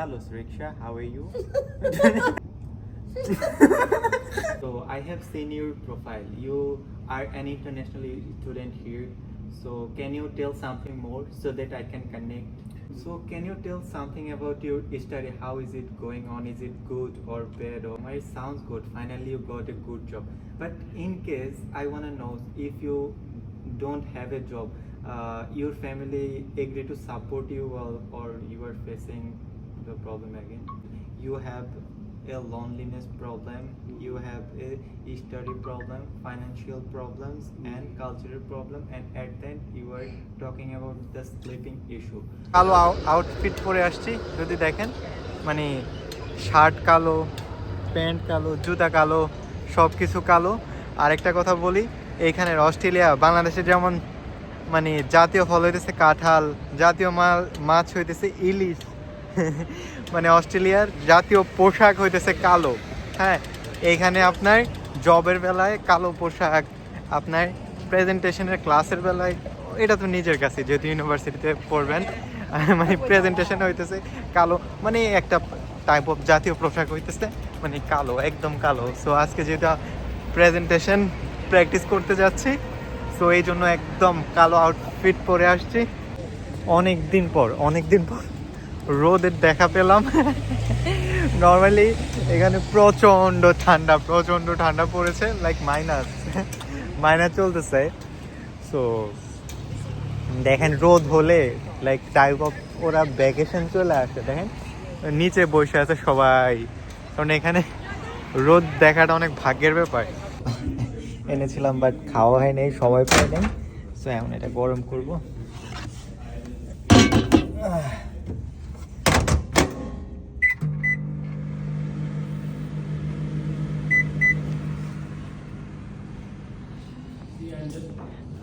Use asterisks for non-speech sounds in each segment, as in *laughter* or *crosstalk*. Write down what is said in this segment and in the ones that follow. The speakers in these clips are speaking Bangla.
Hello, Sriksha. How are you? *laughs* *laughs* so I have seen your profile. You are an international student here. So can you tell something more so that I can connect? So can you tell something about your study? How is it going on? Is it good or bad? Or it sounds good. Finally, you got a good job. But in case I wanna know if you don't have a job, uh, your family agree to support you or, or you are facing the problem again. You have a loneliness problem, you have a study problem, financial problems, and cultural problem, and at the end you are talking about the sleeping issue. কালো আউটফিট পরে আসছি যদি দেখেন মানে শার্ট কালো প্যান্ট কালো জুতা কালো সব কিছু কালো আরেকটা কথা বলি এইখানের অস্ট্রেলিয়া বাংলাদেশে যেমন মানে জাতীয় ফল হইতেছে কাঁঠাল জাতীয় মাল মাছ হইতেছে ইলিশ *laughs* মানে অস্ট্রেলিয়ার জাতীয় পোশাক হইতেছে কালো। হ্যাঁ এইখানে আপনার জবের বেলায় কালো পোশাক, আপনার প্রেজেন্টেশনের ক্লাসের বেলায়, এটা তো নিজের কাছে, যেহেতু ইউনিভার্সিটিতে পড়বেন *laughs* মানে প্রেজেন্টেশন হইতেছে কালো মানে একটা টাইপ অফ জাতীয় পোশাক হইতেছে মানে কালো, একদম কালো। সো আজকে যেটা প্রেজেন্টেশন প্র্যাকটিস করতে যাচ্ছি সো এই জন্য একদম কালো আউটফিট পরে আসছি। অনেক দিন পর অনেক দিন পর। রোদের দেখা পেলাম। নর্মালি এখানে প্রচণ্ড ঠান্ডা প্রচণ্ড ঠান্ডা পড়েছে লাইক মাইনাস মাইনাস চলতেছে। সো দেখেন রোদ হলে লাইক টাইপ অফ ওরা ভ্যাকেশন চলে আসে, দেখেন। নিচে বসে আছে সবাই। কারণ এখানে রোদ দেখাটা অনেক ভাগ্যের ব্যাপার। এনেছিলাম বাট খাওয়া হয় নাই সময় পাই নাই সো এখন এটা গরম করব।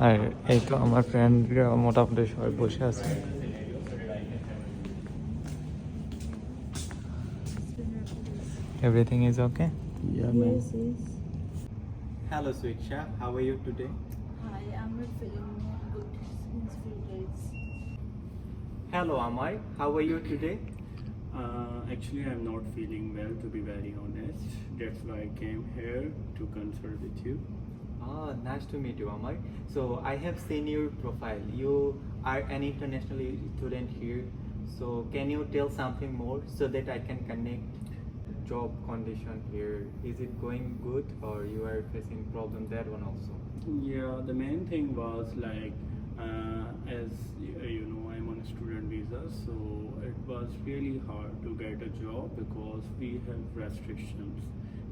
আর এই তো আমার ফ্রেন্ডরা মোটামুটি সবাই বসে আছে everything is okay Yeah, Yes, yes. Hello সুইক্ষা how are you today Hi, I'm not feeling good since few days. Hello আমার how are you today Uh, actually, I'm not feeling well, to be very honest. That's why I came here to consult with you. Ah, nice to meet you, Amar. So I have seen your profile. You are an international student here. So can you tell something more so that I can connect job condition here? Is it going good or you are facing problem that one also? Yeah, the main thing was like, uh, as you know, I'm on a student visa, so it was really hard to get a job because we have restrictions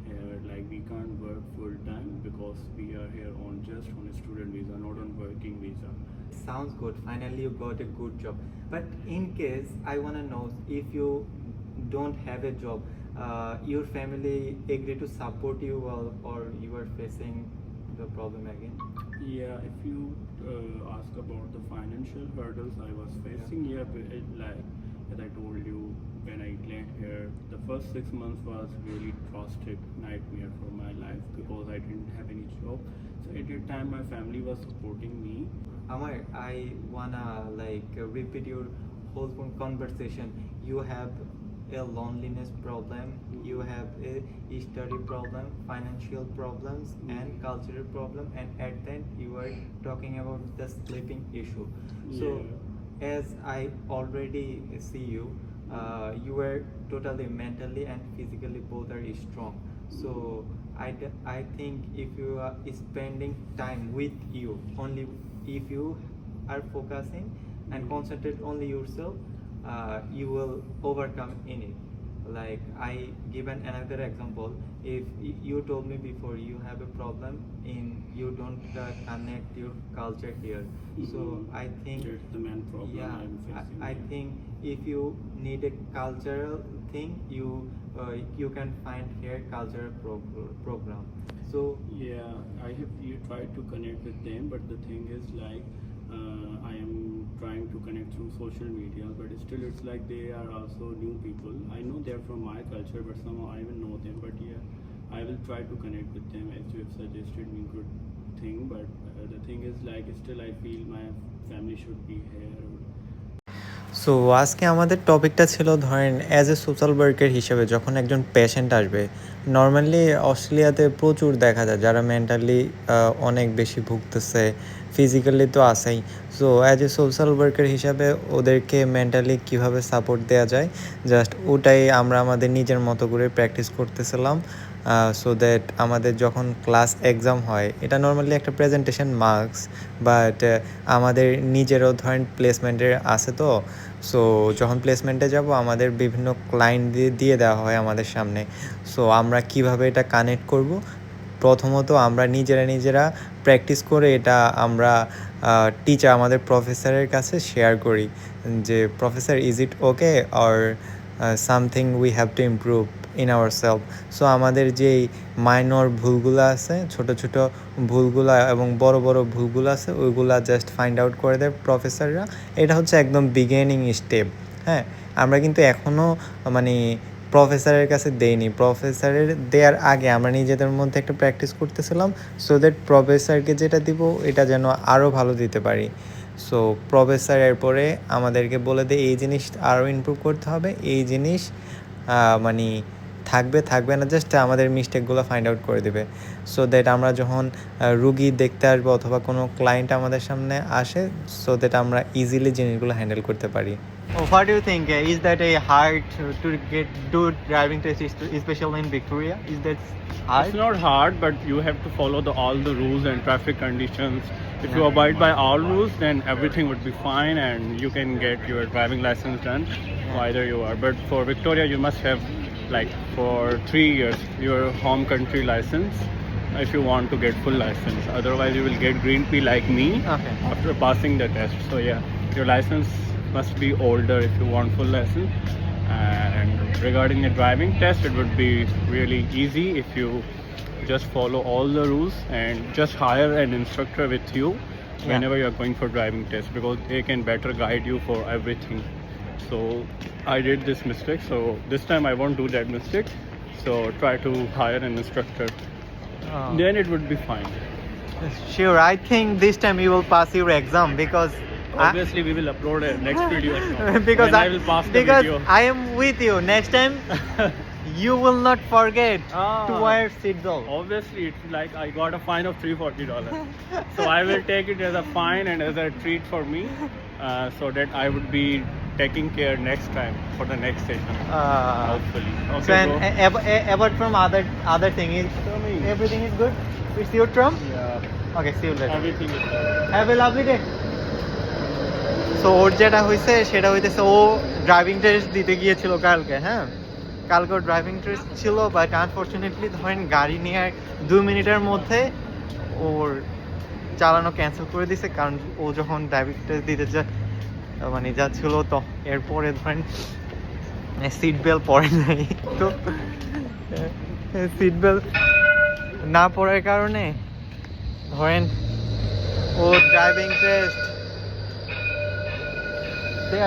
here. Like we can't work full time because we are here on just on a student visa, not on working visa. Sounds good. Finally, you got a good job. But in case I wanna know if you don't have a job, uh, your family agree to support you or, or you are facing the problem again? Yeah, if you uh, ask about the financial hurdles I was facing, yeah, it, like as I told you when I landed here, the first six months was really drastic nightmare for my life because I didn't have any job. So at that time, my family was supporting me. Amar, I wanna like repeat your whole conversation. You have a loneliness problem, you have a study problem, financial problems, and mm-hmm. cultural problem, and at the end you are talking about the sleeping issue. So, as I already see you, uh, you are totally mentally and physically both are strong. So, I, I think if you are spending time with you, only if you are focusing and concentrate only yourself, uh, you will overcome in it. Like I given another example, if you told me before you have a problem in you don't uh, connect your culture here, so Mhm. I think That's the main problem yeah, facing. I, I think if you need a cultural thing, you uh, you can find here cultural pro- program. So Yeah, I have you tried to connect with them, but the thing is like uh, I am trying to connect through social media, but still it's like they are also new people. I know they're from my culture, but somehow I even know them. But yeah, I will try to connect with them as you have suggested me good thing. But uh, the thing is like still I feel my family should be here. So আজকে আমাদের টপিকটা ছিল ধরেন অ্যাজ এ সোশ্যাল ওয়ার্কার হিসেবে যখন একজন পেশেন্ট আসবে নর্মালি অস্ট্রেলিয়াতে প্রচুর দেখা যায়, যারা মেন্টালি অনেক বেশি ভুগতেছে ফিজিক্যালি তো আছেই। So as a social worker হিসাবে ওদেরকে মেন্টালি কীভাবে সাপোর্ট দেওয়া যায় জাস্ট ওটাই আমরা আমাদের নিজের মতো করে প্র্যাকটিস করতেছিলাম সো দ্যাট আমাদের যখন ক্লাস এক্সাম হয়, এটা নর্মালি একটা প্রেজেন্টেশন মার্কস বাট আমাদের নিজেরও ধরেন প্লেসমেন্টের আছে তো সো যখন প্লেসমেন্টে যাব, আমাদের বিভিন্ন ক্লায়েন্ট দিয়ে দিয়ে দেওয়া হয় আমাদের সামনে। সো আমরা কীভাবে এটা কানেক্ট করব? প্রথমত আমরা নিজেরা নিজেরা প্র্যাকটিস করে এটা আমরা টিচার আমাদের প্রফেসরের কাছে শেয়ার করি। যে professor is it okay or something we have to improve in our self so আমাদের যেই মাইনর ভুলগুলো আছে, ছোট ছোট ভুলগুলো এবং বড় বড় ভুলগুলো আছে, ওইগুলা জাস্ট ফাইন্ড আউট করে দেয় প্রফেসররা এটা হচ্ছে একদম বিগিনিং স্টেপ হ্যাঁ? আমরা কিন্তু এখনও মানে প্রফেসরের কাছে দেইনি। প্রফেসরের দেওয়ার আগে আমরা নিজেদের মধ্যে একটা প্র্যাকটিস করতেছিলাম সো দ্যাট প্রফেসরকে যেটা দিব, এটা যেন আরও ভালো দিতে পারি। সো প্রফেসর এরপরে আমাদেরকে বলে দেয়, এই জিনিস আরও ইমপ্রুভ করতে হবে। এই জিনিস মানে থাকবে থাকবে না জাস্ট আমাদের মিস্টেকগুলো ফাইন্ড আউট করে দেবে। সো দ্যাট আমরা যখন রুগী দেখতে আসব অথবা কোনো ক্লায়েন্ট আমাদের সামনে আসে সো দ্যাট আমরা ইজিলি জিনিসগুলো হ্যান্ডেল করতে পারি। What you think is that a hard to get do driving test Victoria is that hard it's not hard but you have follow rules and traffic conditions if you abide by rules then everything would be fine and you can get your driving licence done whether you are but for Victoria you must have like for three years your home country license if you want to get full license. Otherwise, you will get green P like me Okay. after passing the test. So yeah, your license must be older if you want full license. And regarding the driving test, it would be really easy if you just follow all the rules and just hire an instructor with you Yeah. whenever you are going for driving test because they can better guide you for everything. So I did this mistake, so this time I won't do that mistake. So try to hire an instructor. Oh. Then it would be fine. Sure, I think this time you will pass your exam because I- Obviously, we will upload a next *laughs* video. because I, I will pass the because video. I am with you. Next time *laughs* you will not forget to Ah. wear seatbelt. Obviously, it's like I got a fine of three forty dollars. *laughs* so I will take it as a fine and as a treat for me, uh, so that I would be taking care next time for the next session. Uh, Hopefully. so Okay, and, bro. a- ab- a- apart from other other thing is everything is good. It's your term. Yeah. Okay, see you later. Everything is fine. Have a lovely day so ওর যেটা হয়েছে সেটা হইতেছে ও ড্রাইভিং টেস্ট দিতে গিয়েছিল কালকে হ্যাঁ কালকে ওর ড্রাইভিং টেস্ট ছিল বাট আনফর্চুনেটলি ধরেন গাড়ি নিয়ে দুই মিনিটের মধ্যে ওর চালানো ক্যান্সেল করে দিছে কারণ ও যখন ড্রাইভিং টেস্ট দিতে মানে যাচ্ছিল তো। এরপরে ধরেন সিট বেল্ট পরে নাই। তো সিট বেল্ট না পড়ার কারণে, ধরেন, ও ড্রাইভিং টেস্ট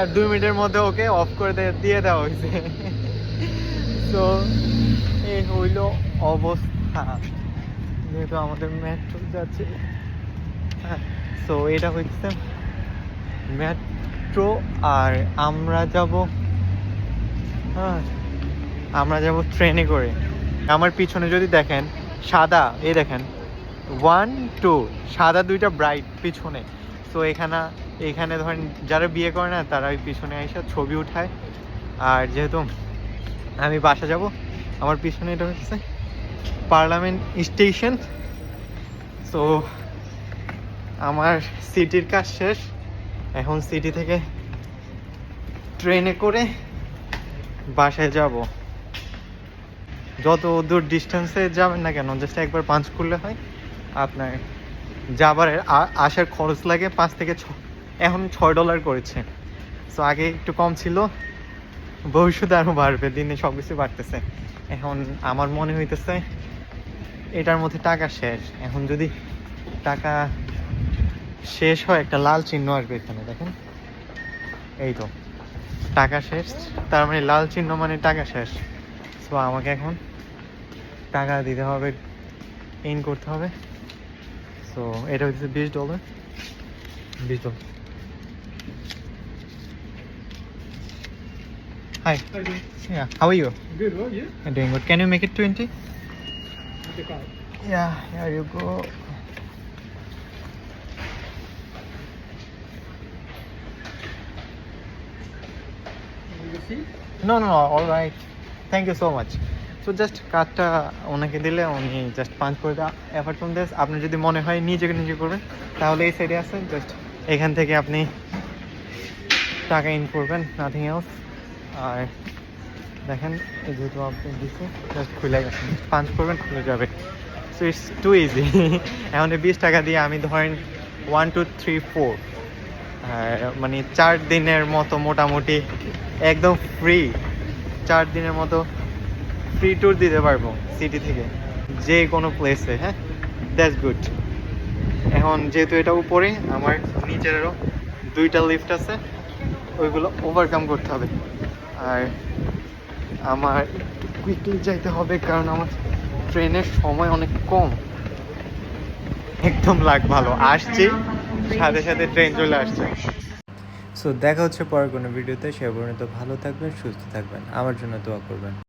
আর দুই মিনিটের মধ্যে ওকে অফ করে দিয়ে দেওয়া হয়েছে। তো এই হইল অবস্থা। যেহেতু আমাদের মেট্রো যাচ্ছে। হ্যাঁ তো এটা হচ্ছে মেট্রো আর আমরা যাব হ্যাঁ আমরা যাব ট্রেনে করে। আমার পিছনে যদি দেখেন, সাদা, এই দেখেন ওয়ান টু সাদা দুইটা ব্রাইট পিছনে। তো এখানে এখানে ধরেন, যারা বিয়ে করে না, তারা ওই পিছনে এসে ছবি উঠায়। আর যেহেতু আমি বাসা যাব, আমার পিছনে এটা হচ্ছে পার্লামেন্ট স্টেশন। তো আমার সিটির কাজ শেষ। এখন সিটি থেকে ট্রেনে করে বাসায় যাব। যত দূর ডিস্টেন্সে যাবেন না কেন জাস্ট একবার পাঁচ করলে হয়। আপনার যাবার আসার খরচ লাগে পাঁচ থেকে ছ এখন ছয় ডলার করেছে। সো আগে একটু কম ছিল, ভবিষ্যতে আরও বাড়বে, দিনে সব কিছু বাড়তেছে। এখন আমার মনে হইতেছে, এটার মধ্যে টাকা শেষ। এখন যদি টাকা শেষ হয় একটা লাল চিহ্ন আসবে এখানে দেখেন এই তো টাকা শেষ তার মানে লাল চিহ্ন মানে টাকা শেষ সো আমাকে এখন টাকা দিতে হবে ইন করতে হবে সো এটা হচ্ছে বিশ ডলার বিশ dollar Hi. Yeah. How are you? Good, well, yeah. I'm doing good. Can you make it 20? The car. Yeah, here you go. No, no, all right. Thank you so much. So just কার্ডটা ওনাকে দিলে উনি জাস্ট পাঞ্চ করে দেওয়া অ্যাপার্ট ফ্রম দিস আপনার যদি মনে হয় নিজেকে নিজে করবেন তাহলে এই সাইডে আছে জাস্ট এখান থেকে আপনি টাকা ইন করবেন নাথিং এলস আর দেখেন যেহেতু আপনি দিচ্ছে জাস্ট খুলে গেছেন পাঞ্চ করবেন খুলে যাবে। সো ইটস টু ইজি এখন বিশ টাকা দিয়ে আমি ধরেন ওয়ান টু থ্রি ফোর মানে চার দিনের মতো মোটামুটি একদম ফ্রি চার দিনের মতো ফ্রি ট্যুর দিতে পারব সিটি থেকে, যে কোনো প্লেসে হ্যাঁ? দ্যাটস গুড এখন যেহেতু এটা উপরে, আমার নিচেরও দুইটা লিফট আছে, ওইগুলো ওভারকাম করতে হবে। আর আমার একটু কুইকলি যাইতে হবে কারণ আমার ট্রেনের সময় অনেক কম। একদম লাগ ভালো। আসছি, সাথে সাথে ট্রেন চলে আসছে। সো দেখা হচ্ছে পরের কোনো ভিডিওতে সে পর্যন্ত ভালো থাকবেন, সুস্থ থাকবেন। আমার জন্য দোয়া করবেন।